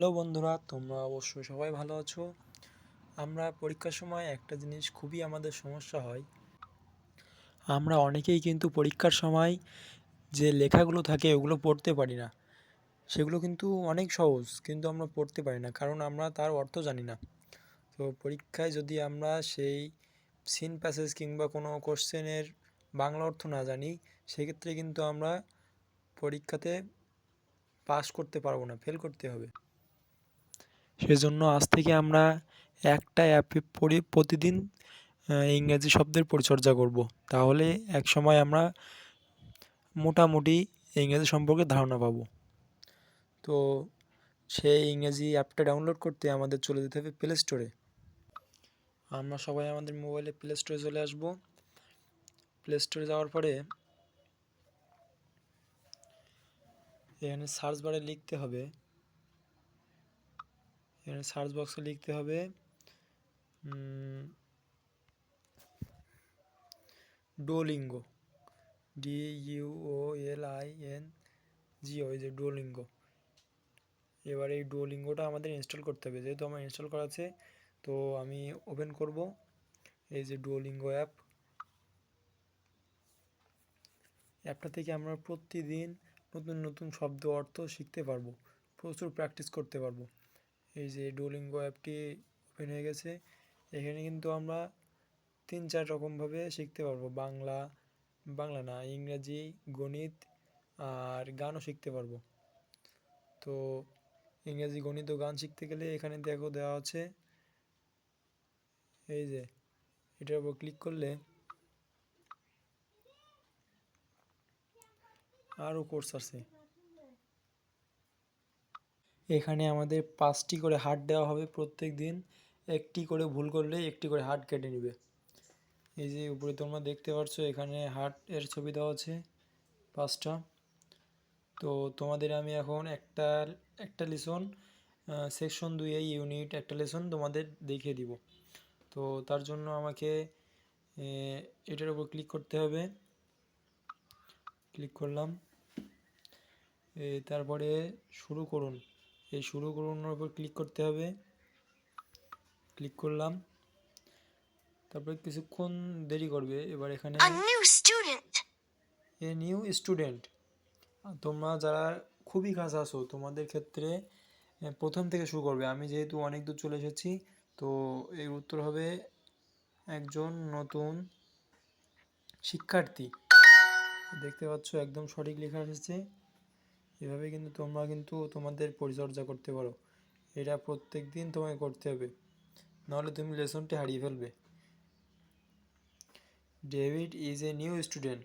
Hello বন্ধুরা, তোমরা অবশ্যই সবাই ভালো আছো। আমরা পরীক্ষার সময় একটা জিনিস খুবই আমাদের সমস্যা হয়। আমরা অনেকেই কিন্তু পরীক্ষার সময় যে লেখাগুলো থাকে ওগুলো পড়তে পারি না। সেগুলো কিন্তু অনেক সহজ, কিন্তু আমরা পড়তে পারি না, কারণ আমরা তার অর্থ জানি না। তো পরীক্ষায় যদি আমরা সেই সিন প্যাসেজ কিংবা কোনো কোশ্চেনের বাংলা অর্থ না জানি, সেক্ষেত্রে কিন্তু আমরা পরীক্ষাতে পাস করতে পারব না ফেল করতে হবে। সেজন্য আজ থেকে আমরা একটা অ্যাপে পড়ে প্রতিদিন ইংরেজি শব্দের পরিচর্যা করব। তাহলে এক সময় আমরা মোটামুটি ইংরেজি সম্পর্কে ধারণা পাবো। তো সেই ইংরেজি অ্যাপটা ডাউনলোড করতে আমাদের চলে যেতে হবে প্লে স্টোরে আমরা সবাই আমাদের মোবাইলে প্লে স্টোরে চলে আসব। প্লে স্টোরে যাওয়ার পরে এখানে সার্চ বারে লিখতে হবে এখানে সার্চ বক্সে লিখতে হবে Duolingo D U O L I N G ওই যে ডোলিঙ্গো এবার এই ডোলিঙ্গোটা আমাদের ইনস্টল করতে হবে, যেহেতু আমার ইনস্টল করা আছে, তো আমি ওপেন করব, এই যে ডুওলিঙ্গো অ্যাপ অ্যাপটা থেকে আমরা প্রতিদিন নতুন নতুন শব্দ, অর্থ শিখতে পারব, প্রচুর প্র্যাকটিস করতে পারব। এই যে ডুওলিঙ্গো অ্যাপটি ওপেন হয়ে গেছে। এখানে কিন্তু আমরা তিন চার রকমভাবে শিখতে পারব। বাংলা বাংলা না, ইংরাজি, গণিত আর গানও শিখতে পারব। তো ইংরাজি, গণিত ও গান শিখতে গেলে এখানে দেখো দেওয়া আছে। এই যে, এটার উপর ক্লিক করলে আরও কোর্স আছে এখানে আমাদের পাঁচটি করে হাট দেওয়া হবে প্রত্যেক দিন। একটি করে ভুল করলে একটি করে হাট কেটে নেবে। এই যে উপরে তোমরা দেখতে পাচ্ছ এখানে হাট এর ছবি দেওয়া আছে পাঁচটা। তো তোমাদের আমি এখন একটা একটা লিসন সেকশন দুই এই ইউনিট একটা লেসন তোমাদের দেখিয়ে দিব। তো তার জন্য আমাকে এটার উপর ক্লিক করতে হবে। ক্লিক করলাম। তারপরে শুরু করুন। এই শুরু করুনের উপর ক্লিক করতে হবে। ক্লিক করলাম। তারপরে কিছুক্ষণ দেরি করবে। এবার এখানে. এ নিউ স্টুডেন্ট তোমরা যারা খুবই কাছে আছো তোমাদের ক্ষেত্রে প্রথম থেকে শুরু করবে। আমি যেহেতু অনেক দূর চলে এসেছি তো এর উত্তর হবে একজন নতুন শিক্ষার্থী। দেখতে পাচ্ছ একদম সঠিক লেখা এসেছে। এভাবে কিন্তু তোমরা কিন্তু তোমাদের পরিচর্যা করতে পারো। এটা প্রত্যেক দিন তোমাকে করতে হবে। নাহলে তুমি লেসনটি হারিয়ে ফেলবে। David is a new student.